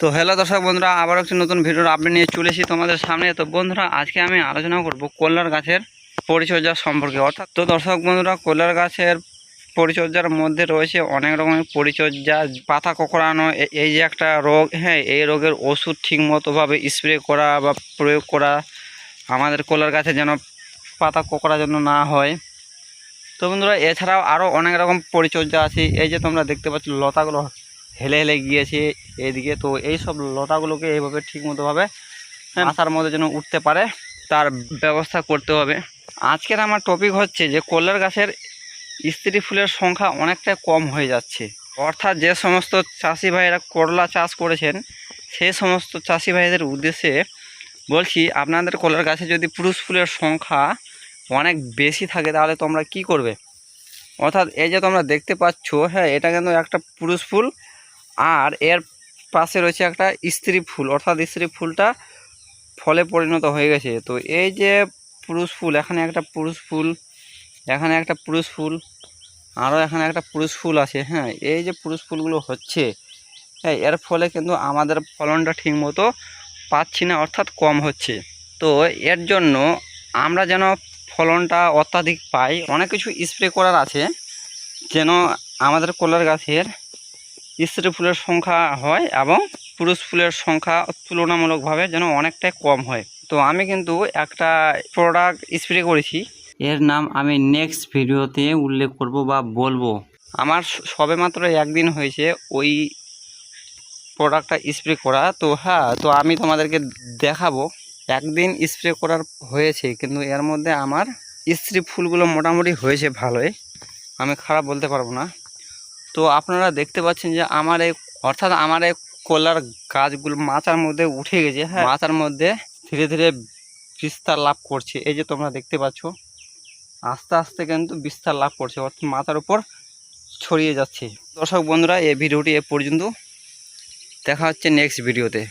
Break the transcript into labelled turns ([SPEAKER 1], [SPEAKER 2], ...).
[SPEAKER 1] তো হ্যালো দর্শক বন্ধুরা আবার একটি নতুন ভিডিওর আপডেট নিয়ে চলে এসেছি তোমাদের সামনে। তো বন্ধুরা, আজকে আমি আলোচনা করব কল্যার গাছের পরিচর্যা সম্পর্কে। অর্থাৎ তো দর্শক বন্ধুরা কল্যার গাছের পরিচর্যার মধ্যে রয়েছে অনেক রকমের পরিচর্যা, পাতা কোকড়ানো এই যে একটা রোগ হ্যাঁ এই রোগের ওষুধ ঠিকমতোভাবে স্প্রে করা বা প্রয়োগ করা আমাদের কলার গাছে যেন পাতা কোকড়া যেন না হয়। তো বন্ধুরা, এছাড়াও আরও অনেক রকম পরিচর্যা আছে। এই যে তোমরা দেখতে পাচ্ছ লতাগুলো হেলে হেলে গিয়েছে এইদিকে তো এই সব লতাগুলোকে এইভাবে ঠিকমতোভাবে হ্যাঁ, মাথার মধ্যে যেন উঠতে পারে তার ব্যবস্থা করতে হবে। আজকের আমার টপিক হচ্ছে যে কল্যার গাছের স্ত্রী ফুলের সংখ্যা অনেকটা কম হয়ে যাচ্ছে। অর্থাৎ যে সমস্ত চাষি ভাইয়েরা করলা চাষ করেছেন সেই সমস্ত চাষি ভাইদের উদ্দেশ্যে বলছি আপনাদের কলার গাছে যদি পুরুষ ফুলের সংখ্যা অনেক বেশি থাকে তাহলে তোমরা কি করবে? অর্থাৎ এই যে তোমরা দেখতে পাচ্ছ হ্যাঁ এটা কিন্তু একটা পুরুষ ফুল আর এর পাশে রয়েছে একটা স্ত্রী ফুল, অর্থাৎ স্ত্রী ফুলটা ফলে পরিণত হয়ে গেছে। তো এই যে পুরুষ ফুল, এখানে একটা পুরুষ ফুল, এখানে একটা পুরুষ ফুল, আরও এখানে একটা পুরুষ ফুল আছে হ্যাঁ এই যে পুরুষ ফুলগুলো হচ্ছে হ্যাঁ এর ফলে কিন্তু আমাদের ফলনটা ঠিকমতো পাচ্ছি না, অর্থাৎ কম হচ্ছে। তো এর জন্য আমরা যেন ফলনটা অত্যাধিক পাই, অনেক কিছু স্প্রে করার আছে, যেন আমাদের কলার গাছের স্ত্রী ফুলের সংখ্যা হয় এবং পুরুষ ফুলের সংখ্যা তুলনামূলকভাবে যেন অনেকটাই কম হয়। তো আমি কিন্তু একটা প্রোডাক্ট স্প্রে করেছি। এর নাম আমি নেক্সট ভিডিওতে উল্লেখ করব বা বলব। আমার স- সবেমাত্র একদিন হয়েছে ওই প্রোডাক্টটা স্প্রে করা। তো হ্যাঁ তো আমি তোমাদেরকে দেখাবো। একদিন স্প্রে করার হয়েছে, কিন্তু এর মধ্যে আমার স্ত্রী ফুলগুলো মোটামুটি হয়েছে ভালোই। আমি খারাপ বলতে পারব না। তো আপনারা দেখতে পাচ্ছেন যে আমার এই অর্থাৎ আমার এই কলার গাছগুলো মাচার মধ্যে উঠে গেছে হ্যাঁ। মাচার মধ্যে ধীরে ধীরে বিস্তার লাভ করছে। এই যে তোমরা দেখতে পাচ্ছ আস্তে আস্তে কিন্তু বিস্তার লাভ করছে অর্থাৎ মাথার উপর ছড়িয়ে যাচ্ছে। দর্শক বন্ধুরা এই ভিডিওটি এ পর্যন্ত। দেখা হচ্ছে নেক্সট ভিডিওতে।